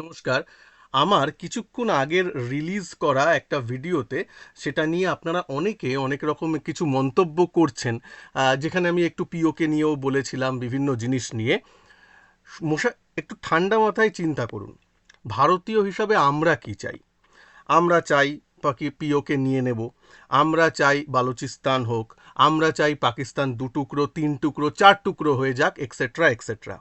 নমস্কার। আমার কিছুক্ষণ আগের রিলিজ করা একটা ভিডিওতে সেটা নিয়ে আপনারা অনেকে অনেক রকম কিছু মন্তব্য করছেন যেখানে আমি একটু পিওকে নিয়েও বলেছিলাম বিভিন্ন জিনিস নিয়ে। মশা একটু ঠান্ডা মাথায় চিন্তা করুন। ভারতীয় হিসাবে আমরা কি চাই? আমরা চাই পাকি পিওকে নিয়ে নেব। আমরা চাই বালুচিস্তান হোক। আমরা চাই পাকিস্তান দু টুকরো, তিন টুকরো, চার টুকরো হয়ে যাক এক্সেট্রা এক্সেট্রা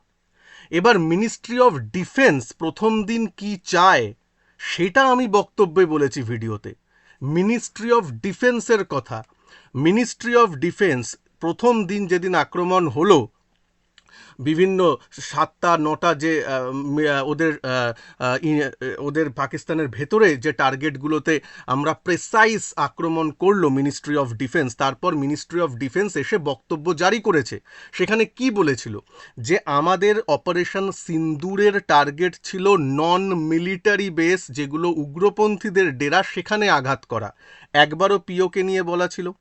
এবার মিনিস্ট্রি অফ ডিফেন্স প্রথম দিন কি চায়, সেটা আমি বক্তব্যে বলেছি ভিডিওতে। মিনিস্ট্রি অফ ডিফেন্সের কথা। মিনিস্ট্রি অফ ডিফেন্স প্রথম দিন যেদিন আক্রমণ হলো বিভিন্ন সাতটা নটা যে ওদের আহ, আহ, ই- ওদের পাকিস্তানের ভেতরে যে টার্গেটগুলোতে আমরা প্রেসাইজ আক্রমণ করল মিনিস্ট্রি অফ ডিফেন্স তারপর মিনিস্ট্রি অফ ডিফেন্স এসে বক্তব্য জারি করেছে। সেখানে কি বলেছিল? যে আমাদের অপারেশন সিন্দুরের টার্গেট ছিল নন মিলিটারি বেস যেগুলো উগ্রপন্থীদের ডেরা সেখানে আঘাত করা। একবারও পিওকে নিয়ে বলা ছিল।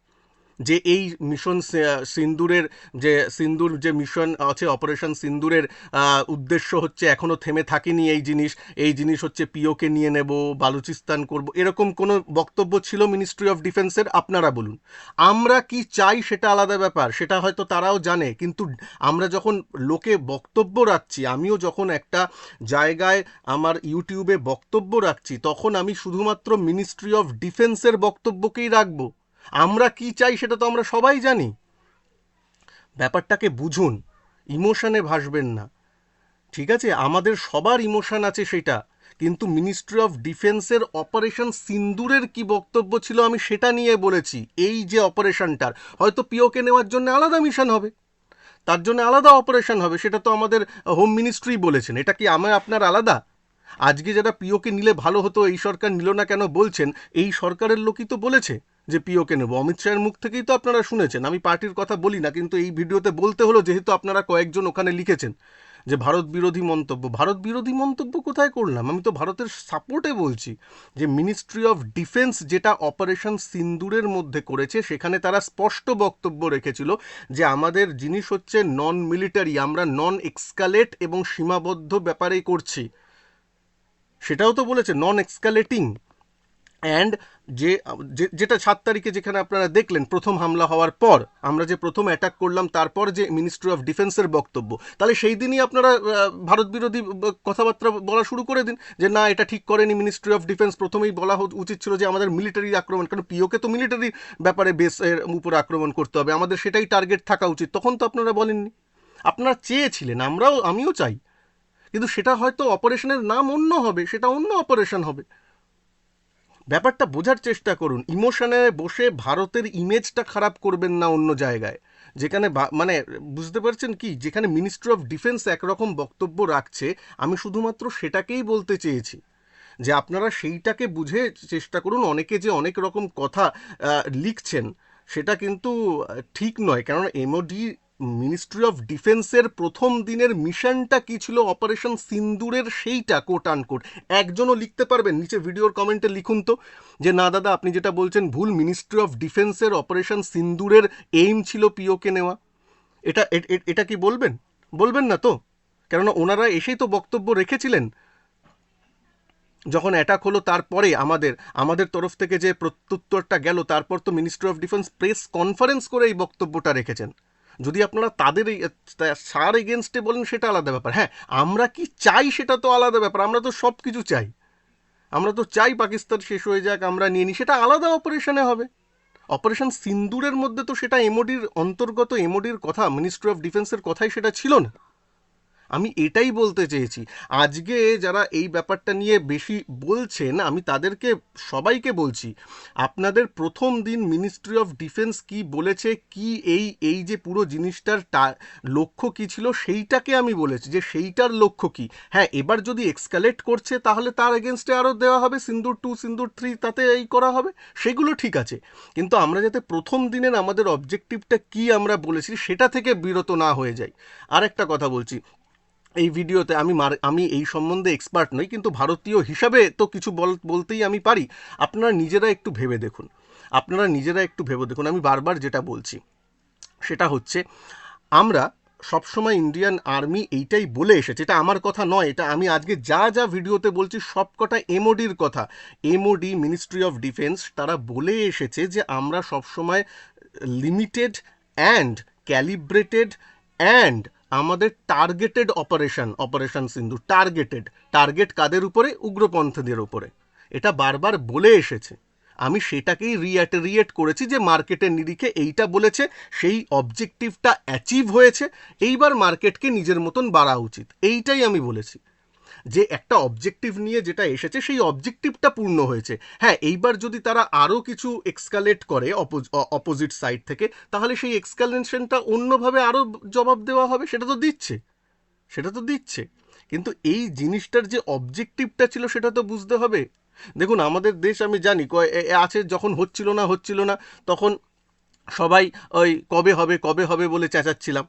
যে এই মিশন সিন্দুরের যে সিন্দুর যে মিশন আছে, অপারেশন সিন্দুরের উদ্দেশ্য হচ্ছে এখনও থেমে থাকেনি এই জিনিস। এই জিনিস হচ্ছে পিওকে নিয়ে নেব, বালুচিস্তান করব। এরকম কোনো বক্তব্য ছিল মিনিস্ট্রি অফ ডিফেন্সের আপনারা বলুন। আমরা কি চাই সেটা আলাদা ব্যাপার, সেটা হয়তো তারাও জানে। কিন্তু আমরা যখন লোকে বক্তব্য রাখছি, আমিও যখন একটা জায়গায় আমার ইউটিউবে বক্তব্য রাখছি, তখন আমি শুধুমাত্র মিনিস্ট্রি অফ ডিফেন্সের বক্তব্যকেই রাখব। আমরা কি চাই সেটা তো আমরা সবাই জানি। ব্যাপারটাকে বুঝুন, ইমোশনে ভাসবেন না। ঠিক আছে, আমাদের সবার ইমোশন আছে সেটা, কিন্তু মিনিস্ট্রি অফ ডিফেন্সের অপারেশন সিন্দুরের কি বক্তব্য ছিল আমি সেটা নিয়ে বলেছি, এই যে অপারেশনটার। হয়তো পিওকে নেওয়ার জন্য আলাদা মিশন হবে, তার জন্য আলাদা অপারেশন হবে, সেটা তো আমাদের হোম মিনিস্ট্রি বলেছেন, এটা কি আমার আপনার আলাদা? আজকে যারা পিওকে নিলে ভালো হতো, এই সরকার নিল না কেন বলছেন, এই সরকারের লোকই তো বলেছে। যে পিওকে নেব। অমিত শাহের মুখ থেকেই তো আপনারা শুনেছেন। আমি পার্টির কথা বলি না, কিন্তু এই ভিডিওতে বলতে হলো যেহেতু আপনারা কয়েকজন ওখানে লিখেছেন যে ভারত বিরোধী মন্তব্য। ভারত বিরোধী মন্তব্য কোথায় করলাম? আমি তো ভারতের সাপোর্টে বলছি যে মিনিস্ট্রি অফ ডিফেন্স যেটা অপারেশন সিন্দুরের মধ্যে করেছে, সেখানে তারা স্পষ্ট বক্তব্য রেখেছিল যে আমাদের জিনিস হচ্ছে নন মিলিটারি আমরা নন এক্সকালেট এবং সীমাবদ্ধ ব্যাপারেই করছি। সেটাও তো বলেছে নন এক্সকালেটিং অ্যান্ড যে যেটা সাত তারিখে যেখানে আপনারা দেখলেন, প্রথম হামলা হওয়ার পর, আমরা যে প্রথম অ্যাটাক করলাম, তারপর যে মিনিস্ট্রি অফ ডিফেন্সের বক্তব্য, তাহলে সেই দিনই আপনারা ভারত বিরোধী কথাবার্তা বলা শুরু করে দিন যে, না, এটা ঠিক করেনি মিনিস্ট্রি অফ ডিফেন্স প্রথমেই বলা উচিত ছিল যে, আমাদের মিলিটারি আক্রমণ। কারণ পিওকে তো মিলিটারি ব্যাপারে বেসের উপরে আক্রমণ করতে হবে। আমাদের সেটাই টার্গেট থাকা উচিত। তখন তো আপনারা বলেননি। আপনারা চেয়েছিলেন, আমরাও, আমিও চাই। কিন্তু সেটা হয়তো অপারেশনের নাম অন্য হবে, সেটা অন্য অপারেশন হবে। ব্যাপারটা বোঝার চেষ্টা করুন। ইমোশনে বসে ভারতের ইমেজটা খারাপ করবেন না অন্য জায়গায়। যেখানে মানে বুঝতে পারছেন কি? যেখানে মিনিস্ট্রি অফ ডিফেন্স একরকম বক্তব্য রাখছে, আমি শুধুমাত্র সেটাকেই বলতে চেয়েছি। যে আপনারা সেইটাকে বুঝে চেষ্টা করুন। অনেকে যে অনেক রকম কথা লিখছেন, সেটা কিন্তু ঠিক নয়। কারণ এমওডি মিনিস্ট্রি অফ ডিফেন্সের প্রথম দিনের মিশনটা কি ছিল? অপারেশন সিন্দুরের সেইটা কোট আনকোট একজনও লিখতে পারবেন, নিচে ভিডিওর কমেন্টে লিখুন তো, যে, না, দাদা, আপনি যেটা বলছেন, ভুল। মিনিস্ট্রি অফ ডিফেন্সের অপারেশন সিন্দুরের এইম ছিল পিওকে নেওয়া। এটা এটা কি বলবেন? বলবেন না তো? কেননা ওনারা এসেই তো বক্তব্য রেখেছিলেন। যখন অ্যাটাক হলো, তারপরে আমাদের আমাদের তরফ থেকে যে প্রত্যুত্তরটা গেল, তারপর তো ministry of defence press conference করে এই বক্তব্যটা রেখেছেন। যদি আপনারা তাদের সার এগেনস্টে বলেন সেটা আলাদা ব্যাপার। হ্যাঁ আমরা কি চাই সেটা তো আলাদা ব্যাপার। আমরা তো সব কিছু চাই। আমরা তো চাই পাকিস্তান শেষ হয়ে যাক, আমরা নিয়ে নিই। সেটা আলাদা অপারেশনে হবে। অপারেশন সিন্দুরের মধ্যে তো সেটা এমওডির অন্তর্গত এমওডির কথা মিনিস্ট্রি অফ ডিফেন্সের কথাই সেটা ছিল না। আমি এটাই বলতে চেয়েছি। আজকে যারা এই ব্যাপারটা নিয়ে বেশি বলছেন, আমি তাদেরকে, সবাইকে বলছি, আপনাদের প্রথম দিন মিনিস্ট্রি অফ ডিফেন্স কি বলেছে, কি এই এই যে পুরো জিনিসটার লক্ষ্য কি ছিল, সেইটাকে আমি বলেছি যে সেইটার লক্ষ্য কি। হ্যাঁ এবার যদি এক্সকালেট করছে, তাহলে তার এগেনস্টে আরও দেওয়া হবে, সিন্দুর টু সিন্দুর থ্রি তাতে এই করা হবে, সেগুলো ঠিক আছে। কিন্তু আমরা যাতে প্রথম দিনের আমাদের অবজেক্টিভটা কি আমরা বলেছি, সেটা থেকে বিরত না হয়ে যাই। আর একটা কথা বলছি এই ভিডিওতে আমি আমি এই সম্বন্ধে এক্সপার্ট নই, কিন্তু ভারতীয় হিসাবে তো কিছু বল- বলতেই আমি পারি। আপনারা নিজেরা একটু ভেবে দেখুন। আপনারা নিজেরা একটু ভেবে দেখুন। আমি বারবার যেটা বলছি, সেটা হচ্ছে, আমরা সবসময় ইন্ডিয়ান আর্মি এইটাই বলে এসেছে, এটা আমার কথা নয়, এটা আমি আজকে যা যা ভিডিওতে বলছি সব কটা এমওডির কথা। এমওডি মিনিস্ট্রি অফ ডিফেন্স তারা বলে এসেছে যে আমরা সবসময় লিমিটেড অ্যান্ড ক্যালিব্রেটেড অ্যান্ড আমাদের targeted operation operation Sindhu targeted target কাদের উপরে? উগ্রপন্থীদের উপরে। এটা বারবার বলে এসেছে। আমি সেটাকেই রিয়াটেরিয়েট করেছি যে মার্কেটের নিরিখে এইটা বলেছে, সেই অবজেক্টিভটা অ্যাচিভ হয়েছে। এইবার মার্কেটকে নিজের মতন বাড়া উচিত। এইটাই আমি বলেছি। যে একটা অবজেক্টিভ নিয়ে যেটা এসেছে, সেই অবজেক্টিভটা পূর্ণ হয়েছে। হ্যাঁ এইবার যদি তারা আরও কিছু এক্সকালেট করে অপোজিট সাইড থেকে, তাহলে সেই এক্সকালেশনটা অন্যভাবে আরও জবাব দেওয়া হবে? সেটা তো দিচ্ছে। সেটা তো দিচ্ছে। কিন্তু এই জিনিসটার যে অবজেক্টিভটা ছিল, সেটা তো বুঝতে হবে। দেখুন, আমাদের দেশ, আমি জানি আছে যখন হচ্ছিল না হচ্ছিল না, তখন সবাই ওই কবে হবে কবে হবে বলে চেঁচাচ্ছিলাম।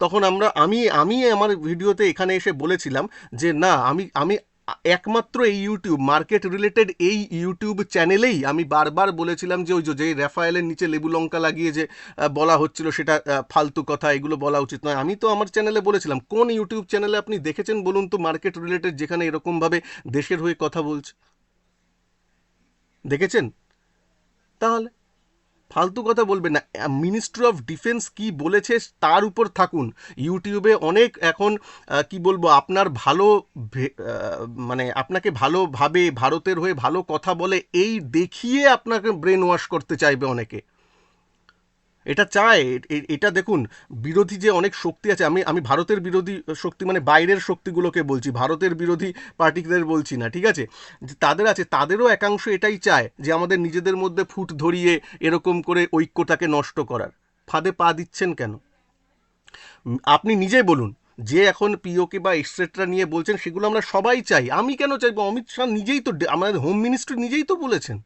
তখন আমরা, আমি আমি আমার ভিডিওতে এখানে এসে বলেছিলাম যে, না, আমি আমি একমাত্র এই ইউটিউব মার্কেট রিলেটেড এই ইউটিউব চ্যানেলেই আমি বারবার বলেছিলাম যে, ওই যে র্যাফায়েলের নিচে লেবু লঙ্কা লাগিয়ে যে বলা হচ্ছিল সেটা ফালতু কথা, এগুলো বলা উচিত নয়। আমি তো আমার চ্যানেলে বলেছিলাম, কোন ইউটিউব চ্যানেলে আপনি দেখেছেন বলুন তো মার্কেট রিলেটেড যেখানে এরকমভাবে দেশের হয়ে কথা বলছে? দেখেছেন? তাহলে ফালতু কথা বলবেন না। মিনিস্ট্রি অফ ডিফেন্স কি বলেছে তার উপর থাকুন। ইউটিউবে অনেক এখন কি বলব, আপনার ভালো মানে আপনাকে ভালোভাবে, ভারতের হয়ে ভালো কথা বলে, এই দেখিয়ে আপনাকে ব্রেন ওয়াশ করতে চাইবে অনেকে। এটা চায় এটা দেখুন, বিরোধী যে অনেক শক্তি আছে, আমি আমি ভারতের বিরোধী শক্তি মানে বাইরের শক্তিগুলোকে বলছি, ভারতের বিরোধী পার্টিদের বলছি না, ঠিক আছে? তাদের আছে, তাদেরও একাংশ এটাই চায় যে আমাদের নিজেদের মধ্যে ফুট ধরিয়ে এরকম করে ঐক্যটাকে নষ্ট করার। ফাঁদে পা দিচ্ছেন কেন? আপনি নিজেই বলুন, যে এখন পিওকে বা এক্সট্রেটরা নিয়ে বলছেন, সেগুলো আমরা সবাই চাই। আমি কেন চাইব? অমিত শাহ নিজেই তো আমাদের হোম মিনিস্ট্রি নিজেই তো বলেছেন।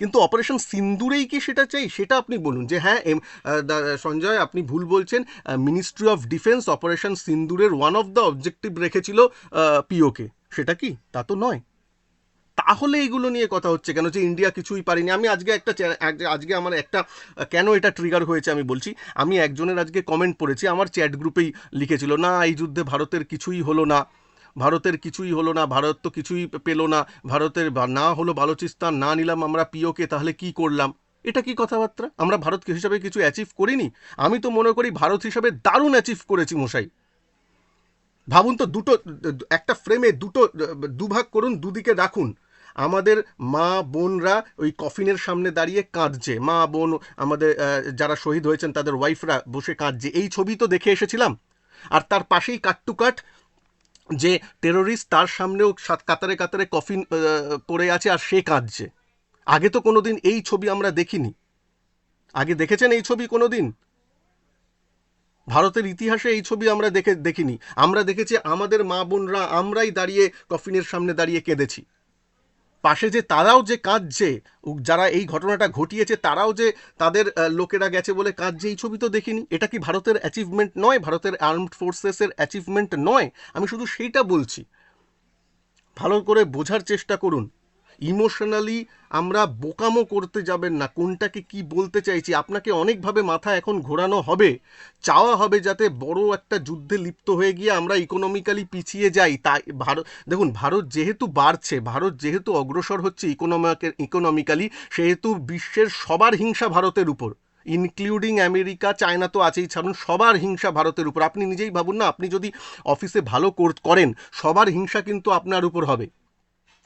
কিন্তু অপারেশন সিন্দুরেই কি সেটা চাই? সেটা আপনি বলুন যে হ্যাঁ এম, সঞ্জয় আপনি ভুল বলছেন মিনিস্ট্রি অফ ডিফেন্স অপারেশন সিন্দুরের ওয়ান অফ দ্য অবজেক্টিভ রেখেছিল পিওকে সেটা কি? তা তো নয়। তাহলে এগুলো নিয়ে কথা হচ্ছে কেন যে ইন্ডিয়া কিছুই পারিনি? আমি আজকে একটা আজকে আমার একটা কেন এটা ট্রিগার হয়েছে আমি বলছি? আমি একজনের আজকে কমেন্ট পড়েছি আমার চ্যাট গ্রুপেই লিখেছিল না এই যুদ্ধে ভারতের কিছুই হলো না। ভারতের কিছুই হলো না, ভারত তো কিছুই পেল না, ভারতের না হলো বালুচিস্তান না নিলাম আমরা পিওকে, তাহলে কি করলাম? এটা কি কথাবার্তা? আমরা ভারত হিসাবে কিছু অ্যাচিভ করিনি? আমি তো মনে করি ভারত হিসাবে দারুণ অ্যাচিভ করেছি মশাই। ভাবুন তো দুটো, একটা ফ্রেমে দুটো, দুভাগ করুন, দুদিকে রাখুন। আমাদের মা বোনরা ওই কফিনের সামনে দাঁড়িয়ে কাঁদছে। মা বোন, আমাদের যারা শহীদ হয়েছেন, তাদের ওয়াইফরা বসে কাঁদছে। এই ছবি তো দেখে এসেছিলাম। আর তার পাশেই কাট টু কাট যে টেরোরিস্ট তার সামনেও সাত, কাতারে কাতারে কফিন পড়ে আছে আর সে কাঁদছে। আগে তো কোনোদিন এই ছবি আমরা দেখিনি। আগে দেখেছেন এই ছবি কোনোদিন? ভারতের ইতিহাসে এই ছবি আমরা দেখে, দেখিনি। আমরা দেখেছি আমাদের মা বোনরা আমরাই দাঁড়িয়ে কফিনের সামনে দাঁড়িয়ে কেঁদেছি। পাশে যে তারাও যে কাঁদছে যারা এই ঘটনাটা ঘটিয়েছে, তারাও যে তাদের লোকেরা গেছে বলে কাঁদছে, এই ছবি তো দেখিনি। এটা কি ভারতের অ্যাচিভমেন্ট নয়? ভারতের আর্মড ফোর্সেসের অ্যাচিভমেন্ট নয়? আমি শুধু সেইটা বলছি। ভালো করে বোঝার চেষ্টা করুন। ইমোশনালি আমরা বোকামো করতে যাবেন না। কোনটাকে কি বলতে চাইছি? আপনাকে অনেকভাবে মাথা এখন ঘোরানো হবে। চাওয়া হবে যাতে বড় একটা যুদ্ধে লিপ্ত হয়ে গিয়ে আমরা ইকোনমিক্যালি পিছিয়ে যাই। তাই ভারত, দেখুন, ভারত যেহেতু বাড়ছে, ভারত যেহেতু অগ্রসর হচ্ছে ইকোনমিক ইকোনমিক্যালি সেহেতু বিশ্বের সবার হিংসা ভারতের উপর। ইনক্লুডিং আমেরিকা, চায়না তো আছেই। ছাড়ুন, সবার হিংসা ভারতের উপর। আপনি নিজেই ভাবুন না, আপনি যদি অফিসে ভালো কর- করেন, সবার হিংসা কিন্তু আপনার উপর হবে।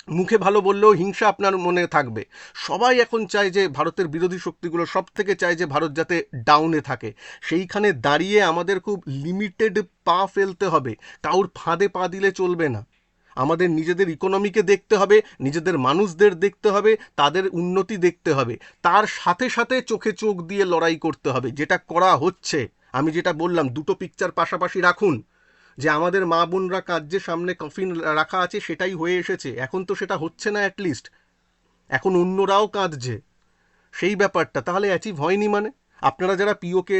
মুখে ভালো বললেও হিংসা আপনার মনে থাকবে। সবাই এখন চায় যে ভারতের বিরোধী শক্তিগুলো সব থেকে চায় যে ভারত যাতে ডাউনে থাকে। সেইখানে দাঁড়িয়ে আমাদের খুব লিমিটেড পা ফেলতে হবে। কাউর ফাঁদে পা দিলে চলবে না। আমাদের নিজেদের ইকোনমিকে দেখতে হবে, নিজেদের মানুষদের দেখতে হবে, তাদের উন্নতি দেখতে হবে। তার সাথে সাথে চোখে চোখ দিয়ে লড়াই করতে হবে। যেটা করা হচ্ছে, আমি যেটা বললাম, দুটো পিকচার পাশাপাশি রাখুন। যে আমাদের মা বোনরা কাজে সামনে কফিন রাখা আছে, সেটাই হয়ে এসেছে। এখন তো সেটা হচ্ছে না অ্যাটলিস্ট এখন অন্যরাও কাঁদছে। সেই ব্যাপারটা, তাহলে অ্যাচিভ হয়নি মানে? আপনারা যারা পিওকে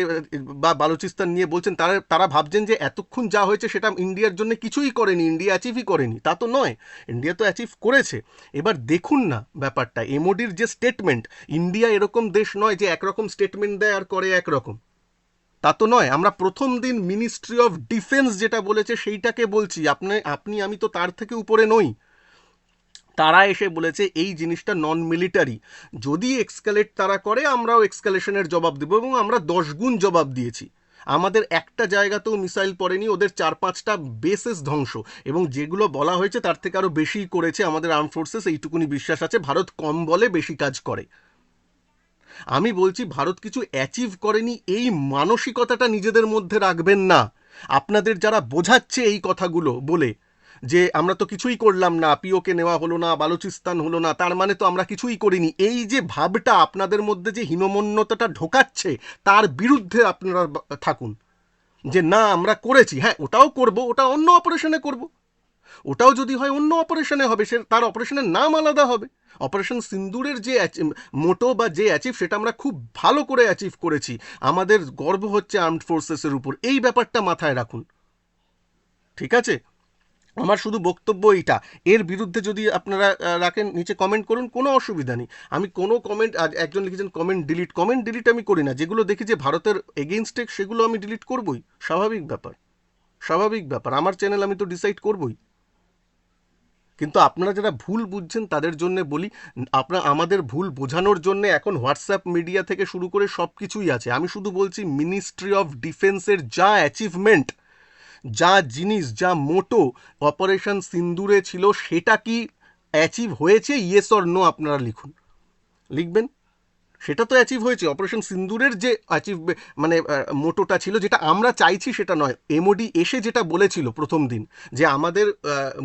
বা বালুচিস্তান নিয়ে বলছেন, তারা তারা ভাবছেন যে এতক্ষণ যা হয়েছে সেটা ইন্ডিয়ার জন্য কিছুই করেনি ইন্ডিয়া অ্যাচিভই করেনি। তা তো নয়। ইন্ডিয়া তো অ্যাচিভ করেছে। এবার দেখুন না ব্যাপারটা। এমওডির যে স্টেটমেন্ট ইন্ডিয়া এরকম দেশ নয় যে একরকম স্টেটমেন্ট দেয় আর করে একরকম। তা তো নয়, আমরা প্রথম দিন মিনিস্ট্রি অফ ডিফেন্স যেটা বলেছে সেইটাকে বলছি। আপনি আপনি, আমি তো তার থেকে উপরে নই। তারা এসে বলেছে এই জিনিসটা নন মিলিটারি যদি এক্সকালেট তারা করে, আমরাও এক্সকালেশনের জবাব দেবো এবং আমরা দশ গুণ জবাব দিয়েছি। আমাদের একটা জায়গাতেও মিসাইল পড়েনি, ওদের চার পাঁচটা বেসেস ধ্বংস। এবং যেগুলো বলা হয়েছে তার থেকে আরও বেশি করেছে আমাদের আর্ম ফোর্সেস এইটুকুনি বিশ্বাস আছে। ভারত কম বলে বেশি কাজ করে। আমি বলছি ভারত কিছু অ্যাচিভ করেনি, এই মানসিকতাটা নিজেদের মধ্যে রাখবেন না। আপনাদের যারা বোঝাচ্ছে এই কথাগুলো বলে, যে আমরা তো কিছুই করলাম না, পিওকে নেওয়া হলো না, বালুচিস্তান হলো না, তার মানে তো আমরা কিছুই করিনি। এই যে ভাবটা আপনাদের মধ্যে যে হীনমন্যতাটা ঢোকাচ্ছে, তার বিরুদ্ধে আপনারা থাকুন। যে না, আমরা করেছি হ্যাঁ ওটাও করব, ওটা অন্য অপারেশনে করব। ওটাও যদি হয় অন্য অপারেশনে হবে, সে তার অপারেশনের নাম আলাদা হবে। অপারেশন সিন্দুরের যে মোটো বা যে অ্যাচিভ, সেটা আমরা খুব ভালো করে অ্যাচিভ করেছি। আমাদের গর্ব হচ্ছে আর্মড ফোর্সেসের উপর। এই ব্যাপারটা মাথায় রাখুন। ঠিক আছে? আমার শুধু বক্তব্য এইটা। এর বিরুদ্ধে যদি আপনারা রাখেন, নিচে কমেন্ট করুন, কোনো অসুবিধা নেই। আমি কোনো কমেন্ট আজ একজন লিখেছেন কমেন্ট ডিলিট কমেন্ট ডিলিট আমি করি না। যেগুলো দেখি যে ভারতের এগেনস্টে সেগুলো আমি ডিলিট করবই। স্বাভাবিক ব্যাপার। স্বাভাবিক ব্যাপার। আমার চ্যানেল আমি তো ডিসাইড করবই। কিন্তু আপনারা যারা ভুল বুঝছেন তাদের জন্য বলি, আপনারা, আমাদের ভুল বোঝানোর জন্য এখন হোয়াটসঅ্যাপ মিডিয়া থেকে শুরু করে সব কিছুই আছে। আমি শুধু বলছি মিনিস্ট্রি অফ ডিফেন্সের যা অ্যাচিভমেন্ট যা জিনিস, যা মোটো অপারেশন সিন্দুরে ছিল, সেটা কি অ্যাচিভ হয়েছে? ইয়েস অর নো আপনারা লিখুন। লিখবেন? সেটা তো অ্যাচিভ হয়েছে। অপারেশন সিন্দুরের যে অ্যাচিভ মানে মোটোটা ছিল, যেটা আমরা চাইছি সেটা নয়। এমওডি এসে যেটা বলেছিল প্রথম দিন, যে আমাদের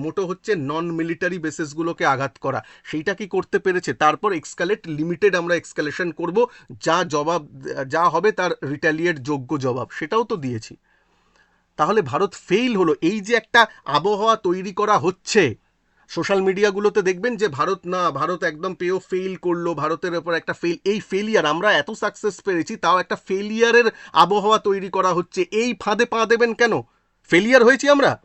মোটো হচ্ছে নন মিলিটারি বেসিসগুলোকে আঘাত করা। সেইটা কি করতে পেরেছে? তারপর এক্সকালেট লিমিটেড আমরা এক্সকালেশন করব। যা জবাব, যা হবে তার রিটালিয়েট যোগ্য জবাব, সেটাও তো দিয়েছি। তাহলে ভারত ফেইল হলো। এই যে একটা আবহাওয়া তৈরি করা হচ্ছে সোশ্যাল মিডিয়াগুলোতে দেখবেন যে ভারত না, ভারত একদম পেও ফেইল করল, ভারতের ওপর একটা ফেল এই ফেলিয়ার আমরা এত সাকসেস পেয়েছি, তাও একটা ফেলিয়ারের আবহাওয়া তৈরি করা হচ্ছে, এই ফাঁদে পা দেবেন কেন? ফেলিয়ার হয়েছি আমরা।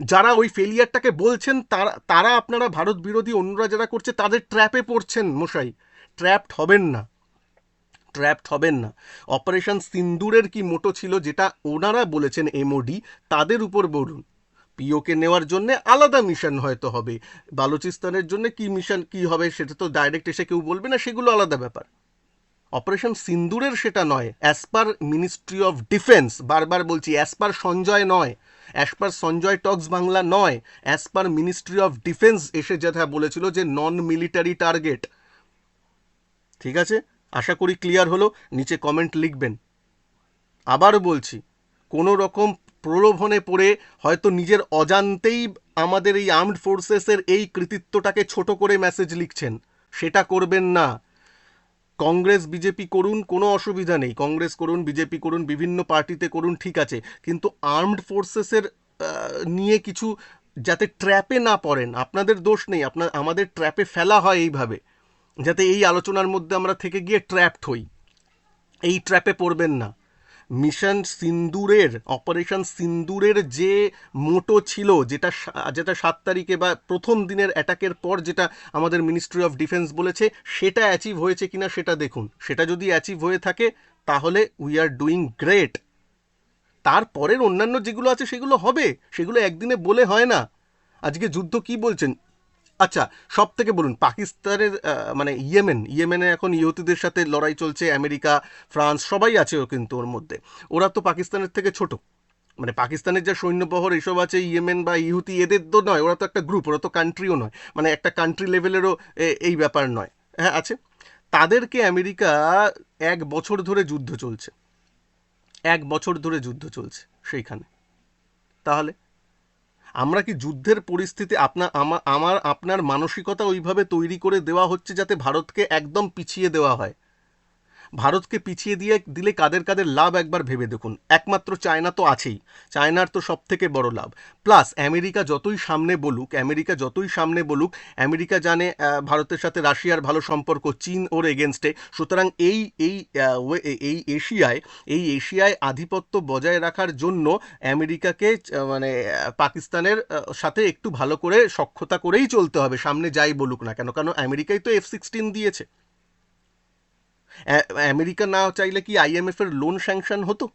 যারা ওই ফেলিয়ারটাকে বলছেন, তারা তারা আপনারা ভারত বিরোধী অন্যরা যারা করছে, তাদের ট্র্যাপে পড়ছেন মশাই। ট্র্যাপড হবেন না। ট্র্যাপড হবেন না। অপারেশন সিন্দুরের কি মোটো ছিল, যেটা ওনারা বলেছেন এমওডি তাদের উপর বলুন। পিওকে নেওয়ার জন্য আলাদা মিশন হয়তো হবে। বালুচিস্তানের জন্য কি মিশন, কি হবে সেটা তো ডাইরেক্ট এসে কেউ বলবে না, সেগুলো আলাদা ব্যাপার। অপারেশন সিন্দুরের সেটা নয় as per ministry of defence বারবার বলছি অ্যাজ পার সঞ্জয় নয় as per Sanjay talks Bangla নয় as per ministry of defence এসে যেটা বলেছিল যে নন মিলিটারি টার্গেট ঠিক আছে? আশা করি ক্লিয়ার হলো, নিচে কমেন্ট লিখবেন। আবার বলছি, কোনো রকম প্রলোভনে পড়ে হয়তো নিজের অজান্তেই আমাদের এই আর্মড ফোর্সেসের এই কৃতিত্বটাকে ছোট করে মেসেজ লিখছেন। সেটা করবেন না। কংগ্রেস, বিজেপি করুন, কোনো অসুবিধা নেই। কংগ্রেস করুন, বিজেপি করুন, বিভিন্ন পার্টিতে করুন, ঠিক আছে। কিন্তু আর্মড ফোর্সেসের নিয়ে কিছু যাতে ট্র্যাপে না পড়েন, আপনাদের দোষ নেই। আপনার আমাদের ট্র্যাপে ফেলা হয় এইভাবে, যাতে এই আলোচনার মধ্যে আমরা থেকে গিয়ে ট্র্যাপড হই। এই ট্র্যাপে পড়বেন না। মিশন সিন্দুরের, অপারেশন সিন্দুরের যে মোটো ছিল, যেটা যেটা সাত তারিখে বা প্রথম দিনের অ্যাটাকের পর যেটা আমাদের মিনিস্ট্রি অফ ডিফেন্স বলেছে, সেটা অ্যাচিভ হয়েছে কিনা সেটা দেখুন। সেটা যদি অ্যাচিভ হয়ে থাকে, তাহলে উই আর ডুইং গ্রেট তারপরের অন্যান্য যেগুলো আছে সেগুলো হবে, সেগুলো একদিনে বলে হয় না। আজকে যুদ্ধ কি বলছেন? আচ্ছা সব থেকে বলুন, পাকিস্তানের মানে ইয়েমেন, ইয়েমেনে এখন ইহুতিদের সাথে লড়াই চলছে, আমেরিকা, ফ্রান্স, সবাই আছে কিন্তু ওর মধ্যে। ওরা তো পাকিস্তানের থেকে ছোট। মানে পাকিস্তানের যা সৈন্যবহর এসব আছে, ইয়েমেন বা ইহুতি এদের তো নয়, ওরা তো একটা গ্রুপ ওরা তো কান্ট্রিও নয়। মানে একটা কান্ট্রি লেভেলেরও এই ব্যাপার নয়। হ্যাঁ আছে? তাদেরকে আমেরিকা এক বছর ধরে যুদ্ধ চলছে। এক বছর ধরে যুদ্ধ চলছে সেইখানে। তাহলে? আমরা কি যুদ্ধের পরিস্থিতি আপনার আমার আমার, আপনার মানসিকতা ওইভাবে তৈরি করে দেওয়া হচ্ছে যাতে ভারতকে একদম পিছিয়ে দেওয়া হয়? ভারতকে পিছিয়ে দিয়ে দিলে কাদের কাদের লাভ একবার ভেবে দেখুন। একমাত্র চায়না তো আছেই। চায়নার তো সব থেকে বড় লাভ। প্লাস আমেরিকা যতই সামনে বলুক, আমেরিকা যতই সামনে বলুক, আমেরিকা জানে ভারতের সাথে রাশিয়ার ভালো সম্পর্ক, চীন ওর এগেনস্টে সুতরাং এই এই এই এশিয়ায় এই এশিয়ায় আধিপত্য বজায় রাখার জন্য আমেরিকাকে মানে পাকিস্তানের সাথে একটু ভালো করে সক্ষতা করেই চলতে হবে, সামনে যাই বলুক না কেন। কারণ আমেরিকাই তো এফ সিক্সটিন দিয়েছে। আমেরিকা না চাইলে কি আইএমএফ এর লোন স্যাংশন হতো?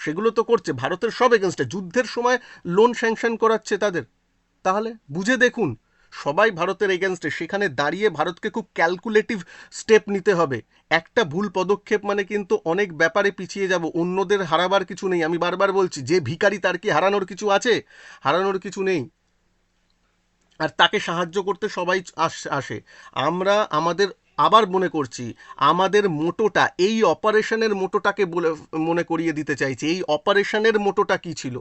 সেগুলো তো করছে, ভারতের সব এগেনস্টে যুদ্ধের সময় লোন স্যাংশন করাচ্ছে তাদের। তাহলে বুঝে দেখুন, সবাই ভারতের এগেনস্টে সেখানে দাঁড়িয়ে ভারতকে খুব ক্যালকুলেটিভ স্টেপ নিতে হবে। একটা ভুল পদক্ষেপ মানে কিন্তু অনেক ব্যাপারে পিছিয়ে যাব। অন্যদের হারাবার কিছু নেই। আমি বারবার বলছি, যে ভিখারি তার কি হারানোর কিছু আছে? হারানোর কিছু নেই। আর তাকে সাহায্য করতে সবাই আসে। আমরা আমাদের আবার মনে করছি, আমাদের মোটোটা, এই অপারেশনের মোটোটাকে বলে, মনে করিয়ে দিতে চাইছি, এই অপারেশনের মোটোটা কি ছিল?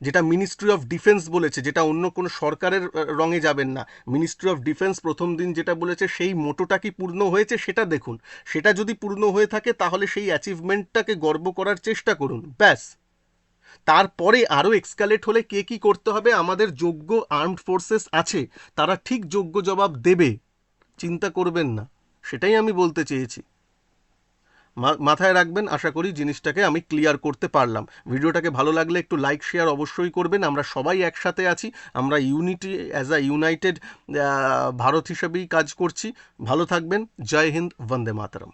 যেটা মিনিস্ট্রি অফ ডিফেন্স বলেছে, যেটা অন্য কোনো সরকারের রঙে যাবেন না। মিনিস্ট্রি অফ ডিফেন্স প্রথম দিন যেটা বলেছে, সেই মোটোটা কি পূর্ণ হয়েছে সেটা দেখুন। সেটা যদি পূর্ণ হয়ে থাকে, তাহলে সেই অ্যাচিভমেন্টটাকে গর্ব করার চেষ্টা করুন। ব্যাস। তারপরে আরও এক্সকালেট হলে কে কি করতে হবে? আমাদের যোগ্য আর্মড ফোর্সেস আছে, তারা ঠিক যোগ্য জবাব দেবে। চিন্তা করবেন না। সেটাই আমি বলতে চেয়েছি। মাথায় রাখবেন, আশা করি জিনিসটাকে আমি ক্লিয়ার করতে পারলাম। ভিডিওটাকে ভালো লাগলে একটু লাইক শেয়ার অবশ্যই করবেন। আমরা সবাই একসাথে আছি। আমরা unity as a united Bharat হিসেবেই কাজ করছি। ভালো থাকবেন। জয় হিন্দ, বন্দে মাতরম।